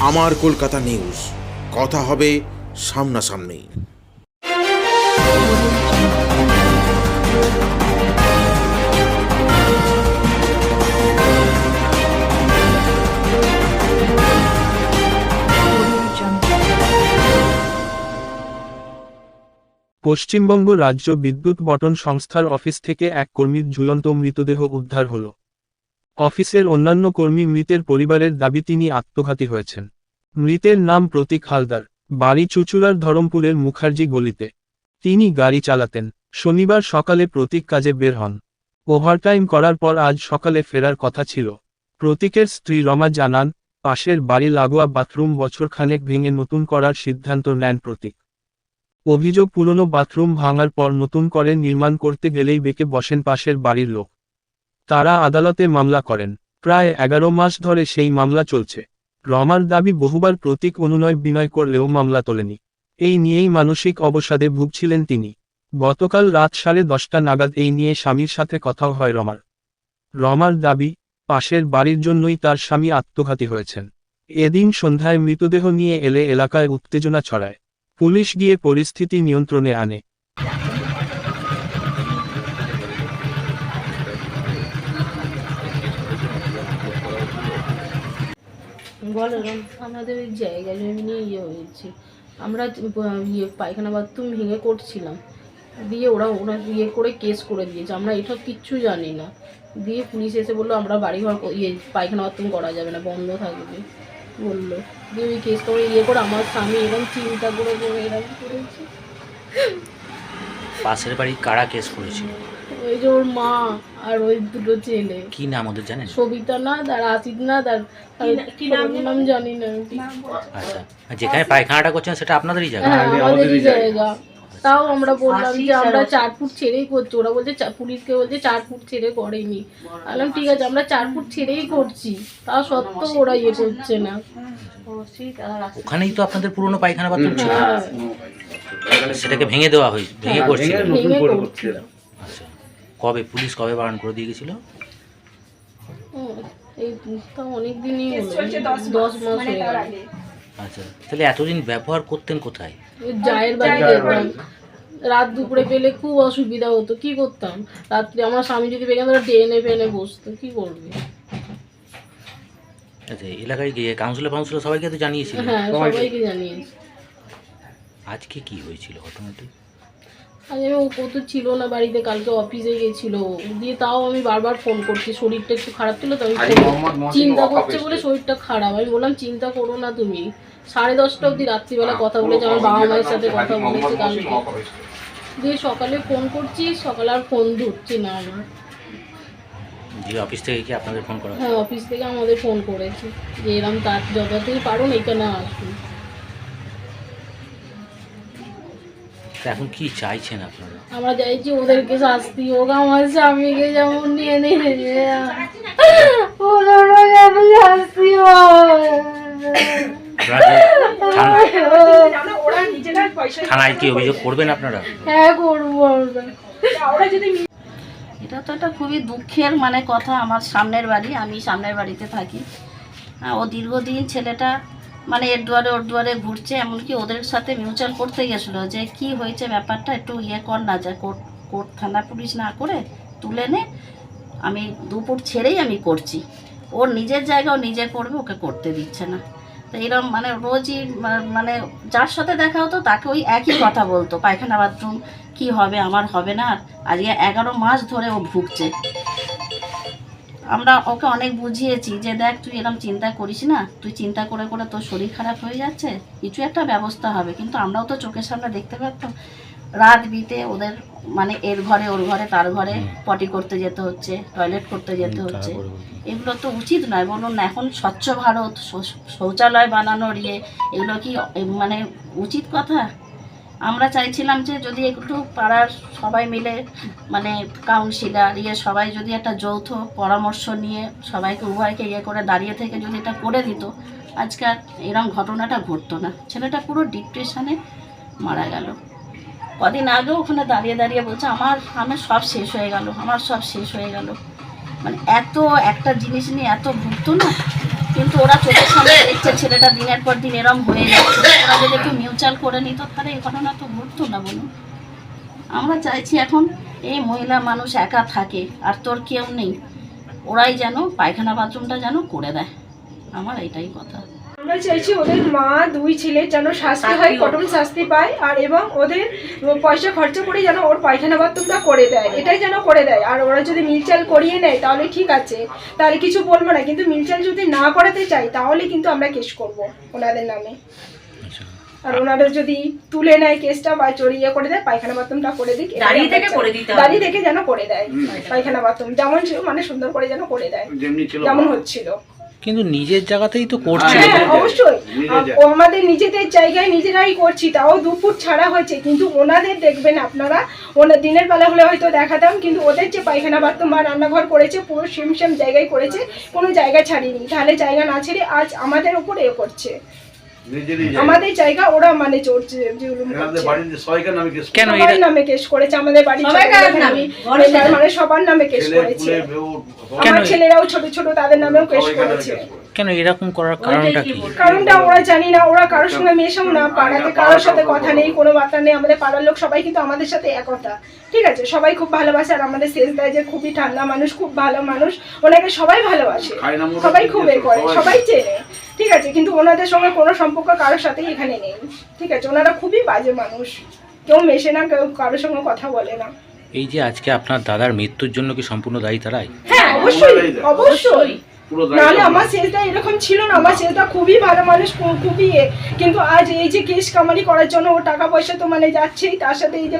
আমার কলকাতা নিউজ। কথা হবে সামনাসামনি। পশ্চিমবঙ্গ রাজ্য বিদ্যুৎ বটন সংস্থার অফিস থেকে এক কর্মীর ঝুলন্ত মৃতদেহ উদ্ধার হল। অফিসের অন্যান্য কর্মী মৃতের পরিবারের দাবি তিনি আত্মঘাতী হয়েছেন। মৃতের নাম প্রতীক হালদার, বাড়ি চুচুড়ার ধরমপুরের মুখার্জি গলিতে। তিনি গাড়ি চালাতেন। শনিবার সকালে প্রতীক কাজে বের হন। ওভারটাইম করার পর আজ সকালে ফেরার কথা ছিল। প্রতীকের স্ত্রী রমা জানান, পাশের বাড়ি লাগোয়া বাথরুম বছরখানেক ভেঙে নতুন করার সিদ্ধান্ত নেন প্রতীক। অভিযোগ পুরনো বাথরুম ভাঙার পর নতুন করে নির্মাণ করতে গেলেই বেঁকে বসেন পাশের বাড়ির লোক। তারা আদালতে মামলা করেন। প্রায় এগারো মাস ধরে সেই মামলা চলছে। রমার দাবি বহুবার প্রতীক অনুনয় বিনয় করলেও মামলা তোলেনি। এই নিয়েই মানসিক অবসাদে ভুগছিলেন তিনি। গতকাল রাত সাড়ে দশটা নাগাদ এই নিয়ে স্বামীর সাথে কথাও হয় রমার। রমার দাবি, পাশের বাড়ির জন্যই তার স্বামী আত্মঘাতী হয়েছেন। এদিন সন্ধ্যায় মৃতদেহ নিয়ে এলে এলাকায় উত্তেজনা ছড়ায়। পুলিশ গিয়ে পরিস্থিতি নিয়ন্ত্রণে আনে। বলো আমাদের ওই জায়গা জমি নিয়ে ইয়ে হয়েছে। আমরা ইয়ে পায়খানা বাথরুম ভেঙে করছিলাম। দিয়ে ওরা ওরা ইয়ে করে কেস করে দিয়েছে। আমরা এসব কিচ্ছু জানি না। দিয়ে পুলিশ এসে বলল, আমরা বাড়িঘর ইয়ে পায়খানা বাথরুম করা যাবে না, বন্ধ থাকবে। বলল। দিয়ে ওই কেস করে ইয়ে করে আমার স্বামী এরকম চিন্তা করে করে এরকম করেছে। পাশের বাড়ি কারা কেস করেছিল? ওই যে ওর মা আর ওই দুটো ছেলে। কি নাম ওদের জানেন? সবিতা না তার আসিদ না তার কি নাম জানি না আচ্ছা। আর যেখানে পায়খানাটা করছেন সেটা আপনাদেরই জায়গা? হ্যাঁ আমাদেরই জায়গা। তাও আমরা বললাম যে আমরা চার ফুট ছেড়েই করছি। ওরা বলছে পুলিশকে বলছে চার ফুট ছেড়ে করেনি। বললাম ঠিক আছে আমরা চার ফুট ছেড়েই করছি। তা সত্ত্বেও ওরা ইয়ে করছে না। ওখানেই তো আপনাদের পুরনো পায়খানা বাথরুম ছিল। হ্যাঁ। সেটাকে ভেঙে দেওয়া হয়েছে ভেঙে আচ্ছা কবে পুলিশ কবে বারণ করে দিয়ে গেছিল? এই তা অনেক দিনই দশ মাস হয়ে গেল আচ্ছা তাহলে এতদিন ব্যবহার করতেন কোথায়? ওই জায়ের বাড়ি। যেতাম রাত দুপুরে পেলে খুব অসুবিধা হতো কি করতাম? রাত্রে আমার স্বামী যদি ফেনে বসতো কি করবে? আচ্ছা এলাকায় গিয়ে কাউন্সিলর ফাউন্সিলর সবাইকে তো জানিয়েছিল হ্যাঁ সবাইকে জানিয়েছি। আজকে কি হয়েছিল ঘটনাটি? আজ আমি ও কত ছিল না বাড়িতে কালকে অফিসে গেছিল। দিয়ে তাও আমি বারবার ফোন করছি শরীরটা একটু খারাপ ছিল তো আমি চিন্তা করছে বলে শরীরটা খারাপ। আমি বললাম চিন্তা করো না তুমি। সাড়ে দশটা অবধি রাত্রিবেলা কথা বলেছে আমার বাবা মায়ের সাথে কথা বলেছে কালকে। দিয়ে সকালে ফোন করছি সকালে আর ফোন ধরছি না আমার। অফিস থেকে কি আপনাদের ফোন করা হ্যাঁ অফিস থেকে আমাদের ফোন করেছে। যে এরম তার তাড়াতাড়ি পারুন এখানে আসুন। এখন কি চাইছেন আপনারা? আমরা চাইছি ওদেরকে শাস্তি হোক আমার স্বামীকে যেমন নিয়ে নিয়েছে ওদেরও যেন শাস্তি হয়। থানায় কি অভিযোগ করবেন আপনারা? হ্যাঁ করব এটা তো একটা খুবই দুঃখের মানে কথা আমার সামনের বাড়ি আমি সামনের বাড়িতে থাকি। হ্যাঁ, ও দীর্ঘদিন ছেলেটা মানে এর দুয়ারে, ওর দুয়ারে ঘুরছে, এমনকি ওদের সাথে মিউচুয়াল করতে গেছিল যে, কি হয়েছে ব্যাপারটা? একটু ইয়ে কর না, যা কোর্ট কোর্ট থানা পুলিশ না করে তুলে নে। আমি দুপুর ছেড়েই আমি করছি। ওর নিজের জায়গা ও নিজে করবে, ওকে করতে দিচ্ছে না। তো এরকম মানে রোজই মানে যার সাথে দেখা হতো, তাকে ওই একই কথা বলতো, পায়খানা বাথরুম কি হবে? আমার হবে না। আর আজকে এগারো মাস ধরে ও ভুগছে। আমরা ওকে অনেক বুঝিয়েছি যে দেখ তুই এরকম চিন্তা করিস না তুই চিন্তা করে করে তোর শরীর খারাপ হয়ে যাচ্ছে কিছু একটা ব্যবস্থা হবে। কিন্তু আমরাও তো চোখের সামনে দেখতে পারতাম রাত বিতে ওদের মানে এর ঘরে ওর ঘরে তার ঘরে পটি করতে যেতে হচ্ছে টয়লেট করতে যেতে হচ্ছে। এগুলো তো উচিত নয় বলুন না এখন স্বচ্ছ ভারত শৌচালয় বানানোর ইয়ে এগুলো কি মানে উচিত কথা? আমরা চাইছিলাম যে যদি একটু পাড়ার সবাই মিলে মানে কাউন্সিলার ইয়ে সবাই যদি একটা যৌথ পরামর্শ নিয়ে সবাইকে উভয়কে ইয়ে করে দাঁড়িয়ে থেকে যদি এটা করে দিত, আজকে আর এরম ঘটনাটা ঘটতো না। ছেলেটা পুরো ডিপ্রেশনে মারা গেল। কদিন আগেও ওখানে দাঁড়িয়ে দাঁড়িয়ে বলছে, আমার আমার সব শেষ হয়ে গেল, আমার সব শেষ হয়ে গেল। মানে এত একটা জিনিস নিয়ে এত ভুগতো না। কিন্তু ওরা চোখের সামনে দেখছে, ছেলেটা দিনের পর দিন এরম হয়ে যাচ্ছে। ওরা যদি একটু মিউচুয়াল করে নিত, তাহলে এই ঘটনা তো ঘটতো না বলুন। আমরা চাইছি এখন এই মহিলা মানুষ একা থাকে, আর তোর কেউ নেই। ওরাই যেন পায়খানা বাথরুমটা যেন করে দেয়। আমার এটাই কথা। আমরা চাইছি ওদের মা দুই ছেলে যেন শাস্তি হয় কঠোর শাস্তি পায় আর এবং ওদের পয়সা খরচা করে যেন ওর পায়খানা বাথরুমটা করে দেয়। এটাই যেন করে দেয়। আর ওরা যদি মিলচাল করিয়ে নেয় তাহলে ঠিক আছে। তাহলে কিছু বলব না কিন্তু মিলচাল যদি না করাতে চাই তাহলে কিন্তু আমরা কেস করব ওনাদের নামে। আচ্ছা। আর ওনারা যদি তুলে নেয় কেসটা বা চড়িয়ে করে দেয় পায়খানা বাথরুমটা করে দিক দাঁড়িয়ে আমরা থেকে করে দিতে দাঁড়িয়ে থেকে যেন করে দেয় পায়খানা বাথরুম। যেমন ছিল মানে সুন্দর করে যেন করে দেয়। যেমন হচ্ছিল। কিন্তু নিজের জায়গাতেই তো করছি। হ্যাঁ অবশ্যই। আমাদের নিজেদের জায়গায় নিজেরাই করছি তাও দুপুর ছাড়া হয়েছে। কিন্তু ওনাদের দেখবেন আপনারা ওনার দিনের বেলা হলে হয়তো দেখাতাম কিন্তু ওদের যে পায়খানা বাথরুম বা রান্নাঘর করেছে পুরো সেম সেম জায়গায় করেছে কোনো জায়গা ছাড়িনি। তাহলে জায়গা না ছেড়ে আজ আমাদের ওপর এ করছে। আমাদের জায়গা ওরা মানে চড়ছে কেন নামে কেস করেছে আমাদের মানে সবার নামে কেস করেছে। আমার ছেলেরাও ছোট ছোট তাদের নামেও কেস করেছে। কেন এরকম করার কারণটা কি কারণটা ওরা জানি না ওরা কারোর সঙ্গে মেশেও না পাড়াতে কারোর সাথে কথা নেই কোনো বার্তা নেই আমাদের পাড়ার লোক সবাই কিন্তু আমাদের সাথে একতা। ঠিক আছে সবাই খুব ভালোবাসে আর আমাদের শেষ দেয় যে খুবই ঠান্ডা মানুষ খুব ভালো মানুষ ওনাকে সবাই ভালোবাসে। সবাই খুব এ করে সবাই চেনে। ঠিক আছে কিন্তু ওনাদের সঙ্গে কোনো সম্পর্ক কারোর সাথেই এখানে নেই। ঠিক আছে ওনারা খুবই বাজে মানুষ। কেউ মেশে না কেউ কারোর সঙ্গে কথা বলে না। এই যে আজকে আপনার দাদার মৃত্যুর জন্য কি সম্পূর্ণ দায়ী তারাই? হ্যাঁ অবশ্যই অবশ্যই। নাহলে আমার শেষটা এরকম ছিল না আমার শেষটা খুবই ভালো মানুষ খুবই কিন্তু আজ এই যে কেস কামারি করার জন্য ও টাকা পয়সা তো মানে যাচ্ছেই তার সাথে এই যে